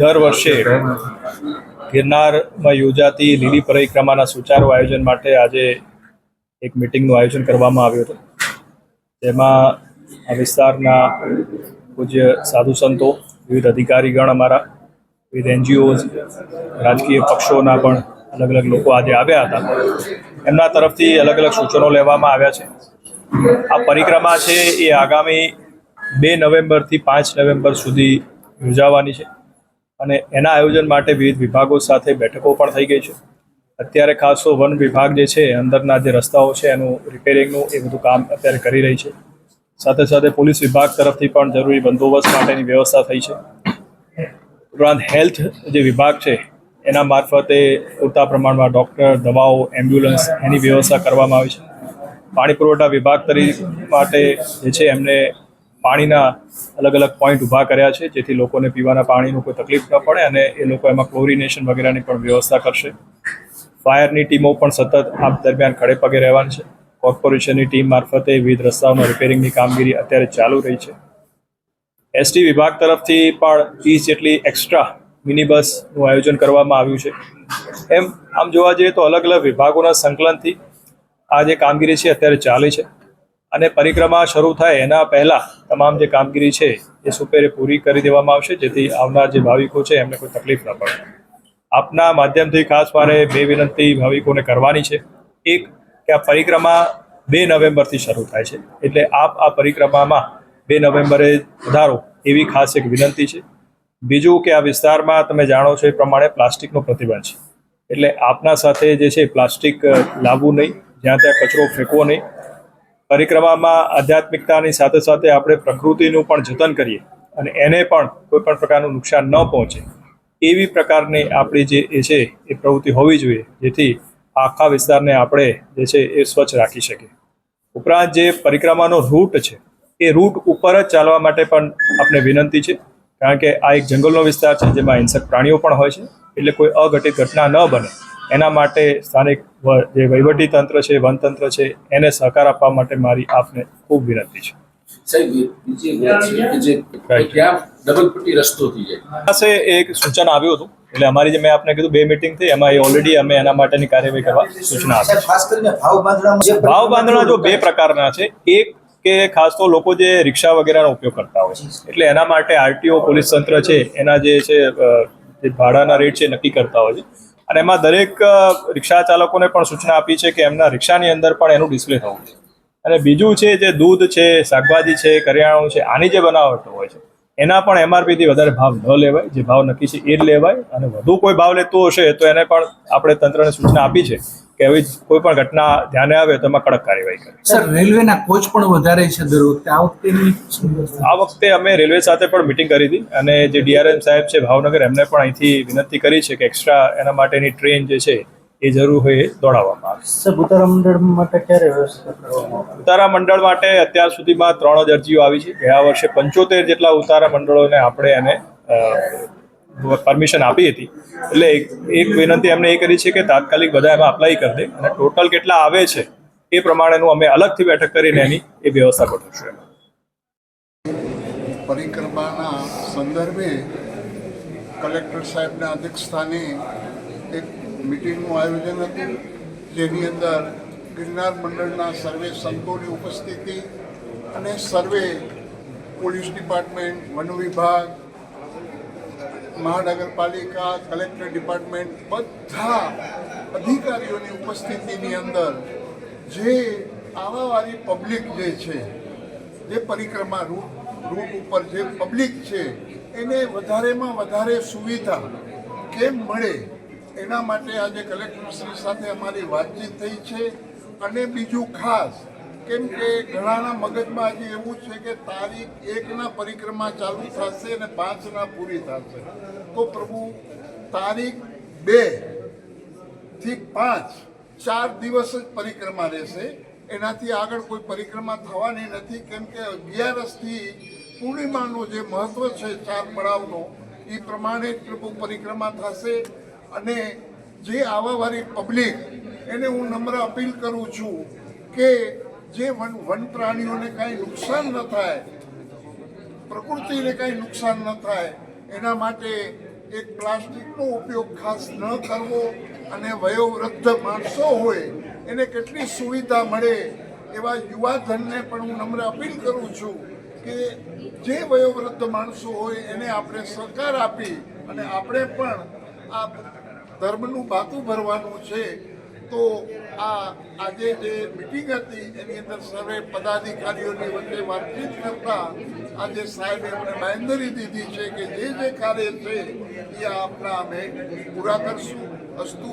દર વર્ષે ગિરનારમાં યોજાતી લીલી પરિક્રમાના સુચારુ આયોજન માટે આજે એક મિટિંગનું આયોજન કરવામાં આવ્યું હતું. તેમાં આ વિસ્તારના પૂજ્ય સાધુ સંતો, વિવિધ અધિકારીગણ અમારા, વિવિધ એનજીઓઝ, રાજકીય પક્ષોના પણ અલગ અલગ લોકો આજે આવ્યા હતા. એમના તરફથી અલગ અલગ સૂચનો લેવામાં આવ્યા છે. આ પરિક્રમા છે એ આગામી બે નવેમ્બરથી પાંચ નવેમ્બર સુધી યોજાવાની છે. અને એના આયોજન માટે વિવિધ વિભાગો સાથે બેઠકો પણ થઈ ગઈ છે. અત્યારે ખાસ તો વન વિભાગ જે છે, અંદરના જે રસ્તાઓ છે, એનું રિપેરિંગનું એ બધું કામ અત્યારે કરી રહી છે. સાથે સાથે પોલીસ વિભાગ તરફથી પણ જરૂરી બંદોબસ્ત માટેની વ્યવસ્થા થઈ છે. ઉપરાંત હેલ્થ જે વિભાગ છે, એના મારફતે પૂરતા પ્રમાણમાં ડૉક્ટર, દવાઓ, એમ્બ્યુલન્સ એની વ્યવસ્થા કરવામાં આવી છે. પાણી પુરવઠા વિભાગ તરી માટે જે છે, એમને પાણીના અલગ અલગ પોઈન્ટ ઊભા કર્યા છે, જેથી લોકોને પીવાના પાણીનું કોઈ તકલીફ ન પડે અને એ લોકો એમાં ક્લોરિનેશન વગેરેની પણ વ્યવસ્થા કરશે. ફાયરની ટીમો પણ સતત આ દરમિયાન ખડે પગે રહેવાની છે. કોર્પોરેશનની ટીમ મારફતે વિવિધ રસ્તાઓના રિપેરિંગની કામગીરી અત્યારે ચાલુ રહી છે. એસટી વિભાગ તરફથી પણ ત્રીસ જેટલી એક્સ્ટ્રા મિની બસનું આયોજન કરવામાં આવ્યું છે. એમ આમ જોવા જઈએ તો અલગ અલગ વિભાગોના સંકલનથી આ જે કામગીરી છે, અત્યારે ચાલે છે. અને પરિક્રમા શરૂ થાય એના પહેલાં તમામ જે કામગીરી છે એ સુપેરે પૂરી કરી દેવામાં આવશે, જેથી આવનાર જે ભાવિકો છે એમને કોઈ તકલીફ ન પડે. આપના માધ્યમથી ખાસ મારે બે વિનંતી ભાવિકોને કરવાની છે. એક, કે આ પરિક્રમા બે નવેમ્બરથી શરૂ થાય છે, એટલે આપ આ પરિક્રમામાં બે નવેમ્બરે વધારો એવી ખાસ એક વિનંતી છે. બીજું કે આ વિસ્તારમાં તમે જાણો છો એ પ્રમાણે પ્લાસ્ટિકનો પ્રતિબંધ છે. એટલે આપના સાથે જે છે પ્લાસ્ટિક લાવવું નહીં, જ્યાં ત્યાં કચરો ફેંકવો નહીં પરિક્રમામાં, આધ્યાત્મિકતાની સાથે સાથે આપણે પ્રકૃતિનું પણ જતન કરીએ અને એને પણ કોઈ પણ પ્રકારનું નુકસાન ન પહોંચે. એવી પ્રકારની આપણી જે એ છે, એ પ્રવૃત્તિ હોવી જોઈએ, જેથી આખા વિસ્તારને આપણે જે છે, એ સ્વચ્છ રાખી શકીએ. ઉપરાંત જે પરિક્રમાનો રૂટ છે, એ રૂટ ઉપર જ ચાલવા માટે પણ આપણે વિનંતી છે, કારણ કે આ એક જંગલનો વિસ્તાર છે, જેમાં હિંસક પ્રાણીઓ પણ હોય છે, એટલે કોઈ અઘટિત ઘટના ન બને. એના માટે સ્થાનિક જે વહીવટી તંત્ર છે વનતંત્ર છે એને સહકાર આપવા માટે મારી આપને ખૂબ વિનંતી છે. છે પાસે એક સૂચન આવ્યું હતું એટલે અમારી જે મેં આપને કીધું બે મિટિંગ થઈ એમાં એ ઓલરેડી અમે એના માટેની કાર્યવાહી કરવા સૂચના આપી. ખાસ કરીને ભાવ બાંધણામાં ભાવ બાંધણા જો બે પ્રકારના છે એક કે ખાસ તો લોકો જે રિક્ષા વગેરેનો ઉપયોગ કરતા હોય એટલે એના માટે આરટીઓ પોલીસ તંત્ર છે એના જે છે જે ભાડાના રેટ છે નક્કી કરતા હોય છે. અને એમાં દરેક રિક્ષા ચાલકોને પણ સૂચના આપી છે કે એમના રિક્ષાની અંદર પણ એનું ડિસ્પ્લે થવું જોઈએ. અને બીજું છે, જે દૂધ છે, શાકભાજી છે, કરિયાણું છે, આની જે બનાવટો હોય છે, એના પણ એમઆરપીથી વધારે ભાવ ન લેવાય. જે ભાવ નક્કી છે એ જ લેવાય અને વધુ કોઈ ભાવ લેતું હશે તો એને પણ આપણે તંત્રને સૂચના આપી છે કે આવી કોઈ પણ ઘટના ધ્યાને આવે તો એમાં કડક કાર્યવાહી કરવી. સર રેલવેના કોચ પણ વધારે છે દર વખતે. આ વખતે અમે રેલવે સાથે પણ મિટિંગ કરી હતી અને જે ડીઆરએમ સાહેબ છે ભાવનગર એમને પણ અહીંથી વિનંતી કરી છે કે એક્સ્ટ્રા એના માટેની ટ્રેન જે છે એ જરૂર હોય એ દોડાવવામાં આવે. સાહેબ ઉતારા મંડળ માટે ક્યારે વ્યવસ્થા આવે? ઉતારા મંડળ માટે અત્યાર સુધીમાં ત્રણ જ અરજીઓ આવી છે. ગયા વર્ષે પંચોતેર જેટલા ઉતારા મંડળોને આપણે એને પરમિશન આપી હતી. એટલે એક વિનંતી એમને એ કરી છે કે તાત્કાલિક બધા એમાં અપ્લાય કરી દે અને ટોટલ કેટલા આવે છે એ પ્રમાણેનું અમે અલગથી બેઠક કરીને એની એ વ્યવસ્થા ગોઠવીશું પરિક્રમાના સંદર્ભે કલેક્ટર સાહેબના અધ્યક્ષસ્થાને એક મિટિંગનું આયોજન હતું, જેની અંદર ગિરનાર મંડળના સર્વે સંતોની ઉપસ્થિતિ અને સર્વે પોલીસ ડિપાર્ટમેન્ટ, વન વિભાગ મહાનગરપાલિકા, કલેક્ટર ડિપાર્ટમેન્ટ બધા અધિકારીઓની ઉપસ્થિતિની અંદર જે આવાવાળી પબ્લિક જે છે, જે પરિક્રમા રૂટ રૂટ ઉપર જે પબ્લિક છે, એને વધારેમાં વધારે સુવિધા કેમ મળે એના માટે આજે કલેક્ટરશ્રી સાથે અમારી વાતચીત થઈ છે. અને બીજું ખાસ કેમ કે ઘણાના મગજમાં આજે એવું છે કે તારીખ એકના પરિક્રમા ચાલુ થશે અને પાંચના પૂરી થશે. તો પ્રભુ, તારીખ બેથી પાંચ ચાર દિવસ જ પરિક્રમા રહેશે. એનાથી આગળ કોઈ પરિક્રમા થવાની નથી. કેમ કે અગિયારસથી પૂર્ણિમાનું જે મહત્વ છે ચાર પડાવનો, એ પ્રમાણે પ્રભુ પરિક્રમા થશે. અને જે આવાવાળી પબ્લિક, એને હું નમ્ર અપીલ કરું છું કે જે વન વન પ્રાણીઓને કાંઈ નુકસાન ન થાય, પ્રકૃતિને કાંઈ નુકસાન ન થાય, એના માટે એક પ્લાસ્ટિકનો ઉપયોગ ખાસ ન કરવો અને વયોવૃદ્ધ માણસો હોય, એને કેટલી સુવિધા મળે એવા યુવાધનને પણ હું નમ્ર અપીલ કરું છું કે જે વયોવૃદ્ધ માણસો હોય એને આપણે સહકાર આપી અને આપણે પણ આ ધર્મનું બાતું ભરવાનું છે તો આ આજે જે મિટિંગ હતી, એની અંદર સર્વે પદાધિકારીઓની વચ્ચે વાતચીત કરતા આજે સાહેબે અમને બાંધરી દીધી છે કે જે જે કાર્ય છે, એ આપણા અમે પૂરા કરશું. અસ્તુ